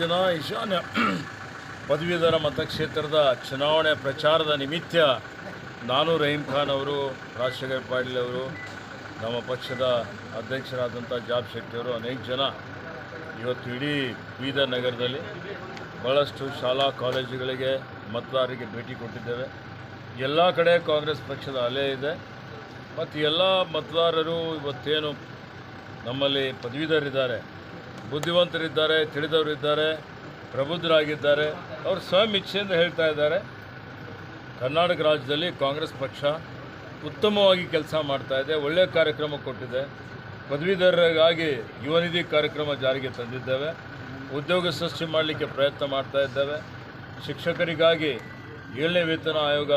ದಿನ ಈಶಾನ್ಯ ಪದವೀಧರ ಮತಕ್ಷೇತ್ರದ ಚುನಾವಣೆ ಪ್ರಚಾರದ ನಿಮಿತ್ತ ನಾನು ರಹೀಂ ಖಾನ್ ಅವರು, ರಾಜಶೇಖರ್ ಪಾಟೀಲ್ ಅವರು, ನಮ್ಮ ಪಕ್ಷದ ಅಧ್ಯಕ್ಷರಾದಂಥ ಜಾಬ್ ಶೆಟ್ಟಿ ಅವರು ಅನೇಕ ಜನ ಇವತ್ತು ಇಡೀ ಬೀದರ್ ನಗರದಲ್ಲಿ ಭಾಳಷ್ಟು ಶಾಲಾ ಕಾಲೇಜುಗಳಿಗೆ ಮತದಾರರಿಗೆ ಭೇಟಿ ಕೊಟ್ಟಿದ್ದೇವೆ. ಎಲ್ಲ ಕಡೆ ಕಾಂಗ್ರೆಸ್ ಪಕ್ಷದ ಅಲೆ ಇದೆ. ಮತ್ತು ಎಲ್ಲ ಮತದಾರರು ಇವತ್ತೇನು ನಮ್ಮಲ್ಲಿ ಪದವೀಧರಿದ್ದಾರೆ ಬುದ್ಧಿವಂತರಿದ್ದಾರೆ, ತಿಳಿದವರಿದ್ದಾರೆ, ಪ್ರಬುದ್ಧರಾಗಿದ್ದಾರೆ. ಅವರು ಸ್ವಯಂ ಇಚ್ಛೆಯಿಂದ ಹೇಳ್ತಾ ಇದ್ದಾರೆ. ಕರ್ನಾಟಕ ರಾಜ್ಯದಲ್ಲಿ ಕಾಂಗ್ರೆಸ್ ಪಕ್ಷ ಉತ್ತಮವಾಗಿ ಕೆಲಸ ಮಾಡ್ತಾ ಇದೆ ಒಳ್ಳೆಯ ಕಾರ್ಯಕ್ರಮ ಕೊಟ್ಟಿದೆ. ಪದವೀಧರರಿಗಾಗಿ ಯುವನಿಧಿ ಕಾರ್ಯಕ್ರಮ ಜಾರಿಗೆ ತಂದಿದ್ದೇವೆ. ಉದ್ಯೋಗ ಸೃಷ್ಟಿ ಮಾಡಲಿಕ್ಕೆ ಪ್ರಯತ್ನ ಮಾಡ್ತಾ ಇದ್ದೇವೆ. ಶಿಕ್ಷಕರಿಗಾಗಿ ಏಳನೇ ವೇತನ ಆಯೋಗ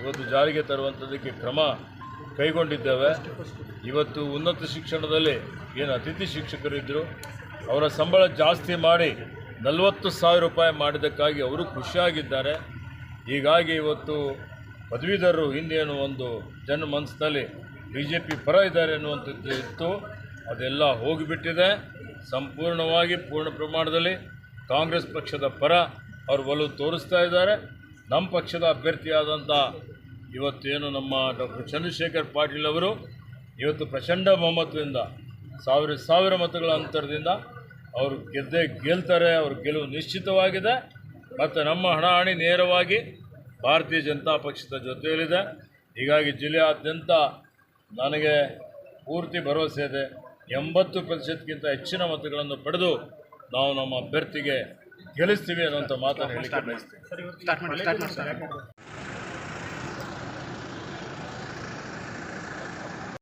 ಇವತ್ತು ಜಾರಿಗೆ ತರುವಂಥದ್ದಕ್ಕೆ ಕ್ರಮ ಕೈಗೊಂಡಿದ್ದೇವೆ. ಇವತ್ತು ಉನ್ನತ ಶಿಕ್ಷಣದಲ್ಲಿ ಏನು ಅತಿಥಿ ಶಿಕ್ಷಕರಿದ್ದರು ಅವರ ಸಂಬಳ ಜಾಸ್ತಿ ಮಾಡಿ ನಲವತ್ತು ಸಾವಿರ ರೂಪಾಯಿ ಮಾಡಿದ್ದಕ್ಕಾಗಿ ಅವರು ಖುಷಿಯಾಗಿದ್ದಾರೆ. ಹೀಗಾಗಿ ಇವತ್ತು ಪದವೀಧರರು ಹಿಂದೇನು ಒಂದು ಜನ ಮನಸ್ಸಿನಲ್ಲಿ ಬಿ ಜೆ ಪಿ ಪರ ಇದ್ದಾರೆ ಅನ್ನುವಂಥದ್ದು ಇತ್ತು. ಅದೆಲ್ಲ ಹೋಗಿಬಿಟ್ಟಿದೆ. ಸಂಪೂರ್ಣವಾಗಿ ಪೂರ್ಣ ಪ್ರಮಾಣದಲ್ಲಿ ಕಾಂಗ್ರೆಸ್ ಪಕ್ಷದ ಪರ ಅವರು ಒಲವು ತೋರಿಸ್ತಾ ಇದ್ದಾರೆ. ನಮ್ಮ ಪಕ್ಷದ ಅಭ್ಯರ್ಥಿಯಾದಂಥ ಇವತ್ತೇನು ನಮ್ಮ ಡಾಕ್ಟರ್ ಚಂದ್ರಶೇಖರ್ ಪಾಟೀಲ್ ಅವರು, ಇವತ್ತು ಪ್ರಚಂಡ ಬಹುಮತದಿಂದ ಸಾವಿರ ಸಾವಿರ ಮತಗಳ ಅಂತರದಿಂದ ಅವರು ಗೆದ್ದೇ ಗೆಲ್ತಾರೆ, ಅವ್ರ ಗೆಲುವು ನಿಶ್ಚಿತವಾಗಿದೆ. ಮತ್ತು ನಮ್ಮ ಹಣಾಹಣಿ ನೇರವಾಗಿ ಭಾರತೀಯ ಜನತಾ ಪಕ್ಷದ ಜೊತೆಯಲ್ಲಿದೆ. ಹೀಗಾಗಿ ಜಿಲ್ಲೆಯಾದ್ಯಂತ ನನಗೆ ಪೂರ್ತಿ ಭರವಸೆ ಇದೆ. ಎಂಬತ್ತು ಪ್ರತಿಶತಕ್ಕಿಂತ ಹೆಚ್ಚಿನ ಮತಗಳನ್ನು ಪಡೆದು ನಾವು ನಮ್ಮ ಅಭ್ಯರ್ಥಿಗೆ ಗೆಲ್ಲಿಸ್ತೀವಿ ಅನ್ನೋಂಥ ಮಾತನ್ನು ಹೇಳಿಕೆ ಬಯಸ್ತೀನಿ.